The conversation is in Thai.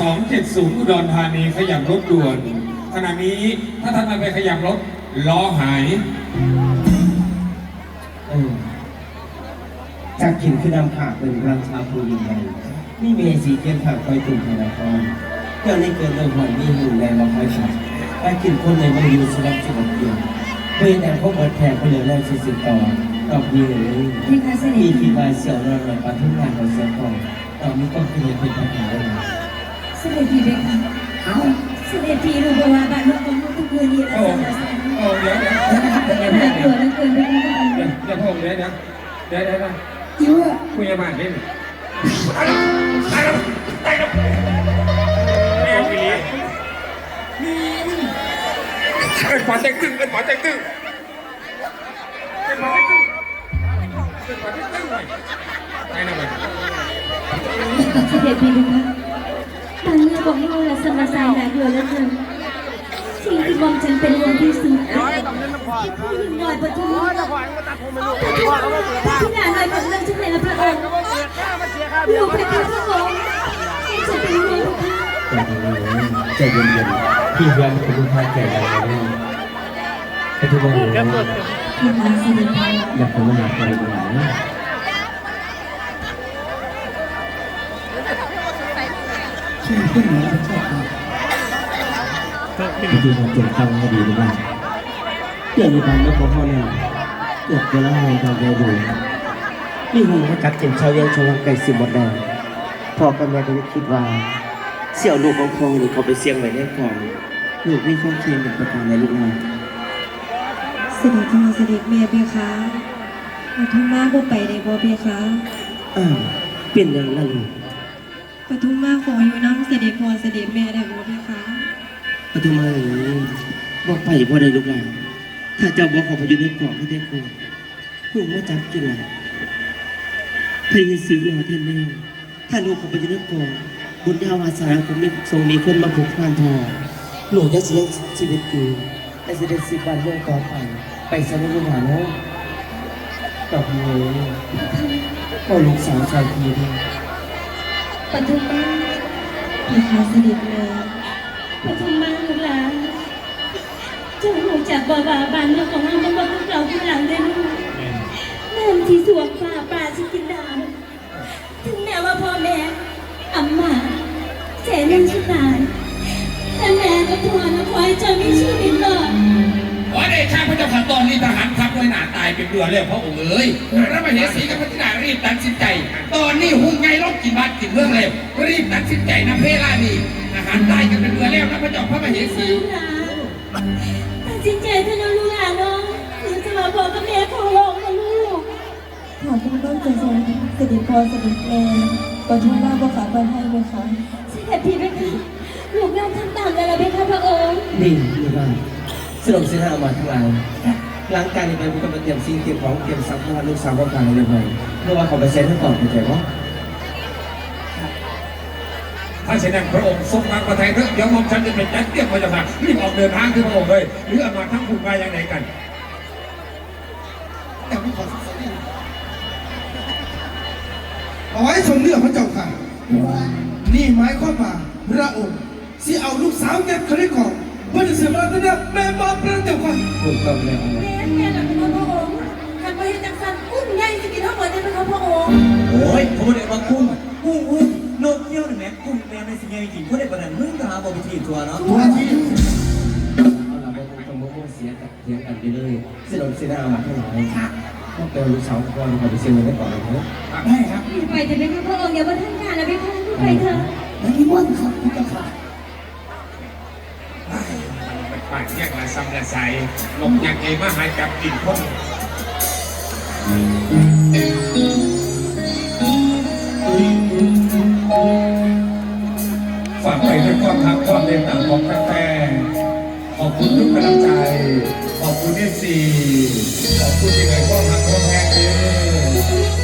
270 อุดรธานีขยับรถด่วน ขณะนี้ถ้าท่านไม่ไปขยับรถล้อหายเออจากขินคือนำขาเป็นรังชาภูยิงใหญ่มีเมสีเทียนผักไปตุ่มธนาคารเจ้านี่เกิดเรื่องหอยมีหูแรงมาคอยฉับไปกินคนในมาอยู่สลับสลับเดียวเพื่อนแต่พวกเบิดแทนเขาเหลือแรงสิสิต่อตอบดีเลยพี่คะเสด็มีจคิดว่าเสี่ยวนอนหน่อยปาทุ่งงานของเสียก่อนตอนนี้ก็คือเป็นปัญหาเลยนะ เสด็จพี่เบค่ะเอาเสด็จพี่รู้บ่ว่าบ้านเมืองของทุกเมืองนี่ละโอ้สารแสนโอ้เดี๋ยวเดี๋ยวน่ากลัวเหลือเกินไปค่ะเดี๋ยวเดี๋ยวพงเดี๋ยวเดี๋ยวเดี๋ยวเดี๋ยวเดี๋ยวยั่วคุยกันมาดิตายแล้วตายแล้วตายแล้วแม่พี่ลีเป็นหมอแจงตึงเป็นหมอแจงตึงเป็นหมอแจงตึงเป็นหมอแจงตึงไปไปนะไปเสด็จพี่เบค่ะบ้านเมือง ของเราละสารแสนน่ากลัวเหลือเกินสิ่งที่มองฉันเป็นวงที่สุดที่ผู้หญิงน้อยปทุมปทุมที่หนาน้อยกับเรื่องฉันในละพระองค์ลูกเพคะพระองค์ฉันเป็นห่วงเพคะใจเย็นๆใจเย็นๆพี่เพื่อนเป็นลูกค้าแก่แล้วนะปัจจุบันนี้พี่คะเสด็จพ่ออยากเป็นมหา ภัยดีนะช่วยผู้หญิงพระเจ้าค่ะจริงๆผมเจ็บตังค์ดีหรือเปล่าเกิดในบ้านไม่พอพ่อเนี่ยเกิดเวลาให้ทางใจดูนี่หูให้กัดเจ็บชาวเยาววังไก่สิบหมดแดงพ่อกับแม่ก็คิดว่า เสี่ยวลูกของพงนี่เขาไปเสี่ยงไว้ในกล่องลูกไม่ข้องเคียงกับประการในลูกมาเสด็จพ่อเสด็จแม่เบี้ยคะปทุมมาบ่ไปได้บ่เบี้ยคะอ้าวเปลี่ยนอย่างนั้นลูก ปทุมมาขออยู่น้ำเสด็จพ่อเสด็จแม่ได้บ่เบียคะปฐุมมาอย่างนี้บอกไปบ่ได้ลูกหลานถ้าเจ้าบอกเขาไปอยู่ในกล่องไม่ได้กลัวลูกว่าจับกินหรอกพยายซื้อรอเท่นแน่ถ้าลูกเขาไปอยู่ในกล่องบุญยาวาสนาผมไม่ทรงมีคนมาผูกพันทอหนูจะเสียชีวิตกูแต่จะได้สิบวันเรื่องต่อไปไปสนุกหาเนาะตอบเลยก็ลูกสาวชายพีด้วย ปทุมมานพี่คะเสด็จแม่ปทุมมาลูกหลานเจ้ารู้จักบ่ว่าบานเมืองของเรามันบ่คือเก่าคือหลังได้อลูกน้ำที่สวงฟ้าป่าสิกินดาวถึงแม้ว่าพ่อแม่อำมาเสนันชิตายแต่แม่ก็พ่อนะขอให้เจ้ามีชีวิตรอดขอได้ข้าพระเจ้าขันตอนนี้ เป็นเรือแล้วพระองค์เอ๋ยพระมเหสีกับพระธิดารีบตัดสินใจ ตอนนี้หุ่งไงลบกินบ้านกินเมืองเลยรีบตัดสินใจนะเพลานีทหารตายกันเป็นเรือแล้วนะพระเจ้าพระมเหสีตัดสินใจเถอะนะลูกหลานเนาะหรือจะมาบอกกับแม่ขอร้องนะลูกขอบคุณต้องใจทรงเสด็จพ่อเสด็จแม่ขอทุกหน้าบ่ขาดให้ไหมคะเสด็จพี่ไปค่ะลูกน้องทำตามแล้วล่ะเพคะพระองค์นี่นี่ว่าสรุปสิท่าเอามาทั้งหลาย หลังการนี้ไปผมก็มาเตรียมสิ่งเตรียมของเตรียมทรัพย์เพราะว่าลูกสาวก็กลางเลยไปเพราะว่าเขาไปเซ็นให้ก่อนเข้าใจปะถ้าเช่นนั้นพระองค์ทรงมาประทัยเถอะเดี๋ยวมอมฉันจะเป็นจัดเตรียมพระเจ้าค่ะรีบออกเดินทางที่พระองค์เลยหรือเอามาทั้งคุณมาอย่างไหนกันเอาไว้ชมเรื่องพระเจ้าค่ะนี่หมายความว่าพระองค์สิเอาลูกสาวแกเขาได้ก่อน เพื่อจะเสริมรัตนะแม่มาพระเจ้าค่ะถูกต้องแล้วเอาไว้แม่แม่หลังพระองค์ทำไปให้จังสันอุ้มใหญ่สิกินทั้งหมดได้ไหมคะพระองค์โอ้ยเขาไม่ได้มาคุ้มกุ้งอุ้มนกเกี้ยวนี่แม่กุ้งแม่ในสิ่งใหญ่จริงเขาได้ประดันมึงก็หาบอพิธีตัวเนาะตัวที่เอาล่ะบ่ต้องมาโม้เสียกันเถียงกันไปเลยสรุปสินเอามาทั้งหลายก็เป็นลูกสาวก่อนเขาไปเซ็นให้ก่อนเลยเถอะได้ครับไปเถอะเพคะพระองค์อย่ามาท่านงานนะเพคะไปเถอะและนิมนต์ครับพระเจ้าค่ะ ปากแยกละซ้ำละใสลงยังเอมาหายกับกินพ่นฝากไปด้วยความทักความเมตตาของแฟนขอบคุณทุกกำลังใจ ขอบคุณเอฟซีขอบคุณที่ให้ความหักความแพงเด้อ